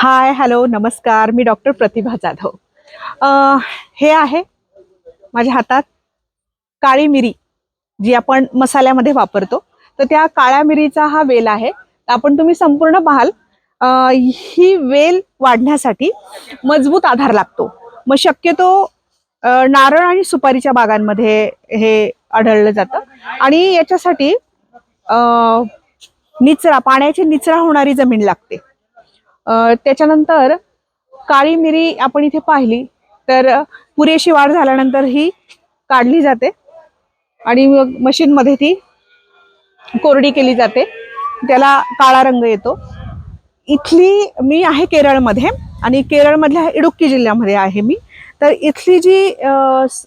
Hi hello नमस्कार मी doctor प्रतिभा जाधव. हे आहे माझ्या हातात काळी मिरी जी आपण मसाल्यामध्ये वापरतो. तर त्या काळ्या मिरीचा हा वेल आहे. आपण तुम्ही संपूर्ण पाहाल ही वेल वाढण्यासाठी मजबूत आधार लागतो. मग शक्यतो नारळ आणि सुपारीच्या बागांमध्ये हे आढळलं जातं. आणि याच्यासाठी निचरा पाण्याची निचरा होणारी जमीन लागते. त्याच्यानंतर काळी मिरी आपण इथे पाहिली तर पुरेशी वाढ झाल्यानंतर ही काढली जाते आणि मग मशीनमध्ये ती कोरडी केली जाते. त्याला काळा रंग येतो. इथली मी आहे केरळमध्ये आणि केरळमधल्या इडुक्की जिल्ह्यामध्ये आहे मी. तर इथली जी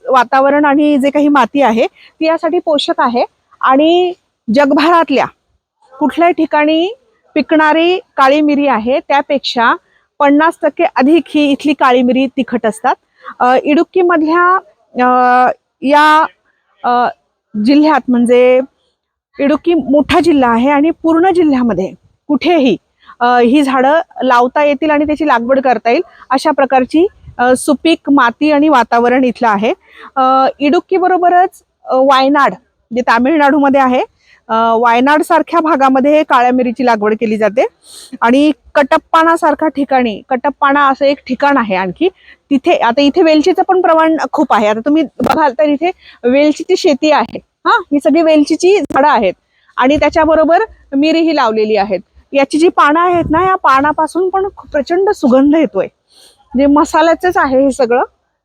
वातावरण आणि जे काही माती आहे ती यासाठी पोषक आहे आणि जगभरातल्या कुठल्याही ठिकाणी पिकणारी काळी मिरी आहे त्यापेक्षा पन्नास टक्के अधिक ही इथली काळी मिरी तिखट असतात. इडुक्कीमधल्या या जिल्ह्यात म्हणजे इडुक्की मोठा जिल्हा आहे आणि पूर्ण जिल्ह्यामध्ये कुठेही ही झाडं लावता येतील आणि त्याची लागवड करता येईल अशा प्रकारची सुपीक माती आणि वातावरण इथलं आहे. इडुक्की बरोबरच वायनाड जे तामिळनाडूमध्ये आहे वायनाड सारख्या भागामध्ये काळ्या मिरीची लागवड केली जाते. आणि कटप्पाना सारख्या ठिकाणी कटप्पाना असं एक ठिकाण आहे आणखी. तिथे आता इथे वेलचीचं पण प्रमाण खूप आहे. आता तुम्ही बघाल तर इथे वेलचीची शेती आहे. हा ही सगळी वेलचीची झाडं आहेत. आणि त्याच्याबरोबर मिरी ही लावलेली आहेत. याची जी पानं आहेत ना या पानापासून पण खूप प्रचंड सुगंध येतोय. जे मसाल्याचंच आहे हे सगळं.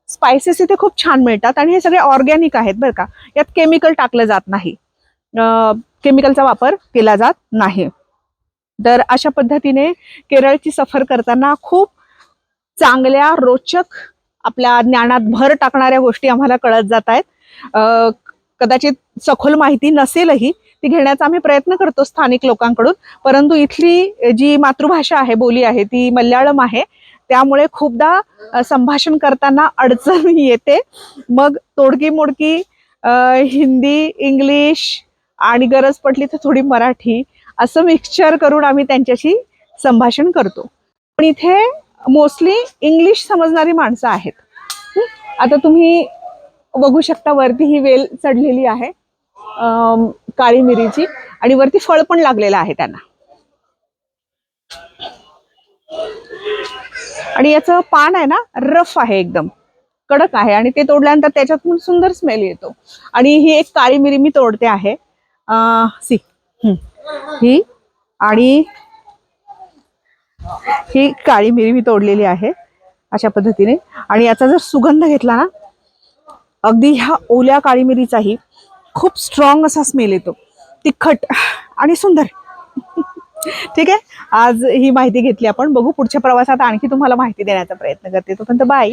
स्पायसेस इथे खूप छान मिळतात. आणि हे सगळे ऑर्गॅनिक आहेत बरं का. यात केमिकल टाकलं जात नाही. केमिकलचा वापर केला जात नाही. तर अशा पद्धतीने केरळची सफर करताना खूप चांगल्या रोचक आपल्या ज्ञानात भर टाकणाऱ्या गोष्टी आम्हाला कळत जात आहेत. कदाचित सखोल माहिती नसेलही ती घेण्याचा आम्ही प्रयत्न करतो स्थानिक लोकांकडून. परंतु इथली जी मातृभाषा आहे बोली आहे ती मल्याळम आहे. त्यामुळे खूपदा संभाषण करताना अडचण येते. मग तोडकी मोडकी हिंदी इंग्लिश आणि गरज पडली तर थोडी मराठी असं मिक्सचर करून आम्ही त्यांच्याशी संभाषण करतो. पण इथे मोस्टली इंग्लिश समजणारी माणसं आहेत. आता तुम्ही बघू शकता वरती ही वेल चढलेली आहे काळी मिरीची आणि वरती फळ पण लागलेलं आहे त्यांना. आणि याचं पान आहे ना रफ आहे एकदम. कडक आहे आणि ते तोडल्यानंतर त्याच्यातून सुंदर स्मेल येतो. आणि ही एक काळी मिरी मी तोडते आहे. सी. ही आणि ही काळी मिरी मी तोडलेली आहे अशा पद्धतीने. आणि याचा जर सुगंध घेतला ना अगदी ह्या ओल्या काळी मिरीचाही खूप स्ट्रॉंग असा स्मेल येतो. तिखट आणि सुंदर. ठीक आहे? आज ही माहिती घेतली आपण. बघू पुढच्या प्रवासात आणखी तुम्हाला माहिती देण्याचा प्रयत्न करते. तोपर्यंत बाय.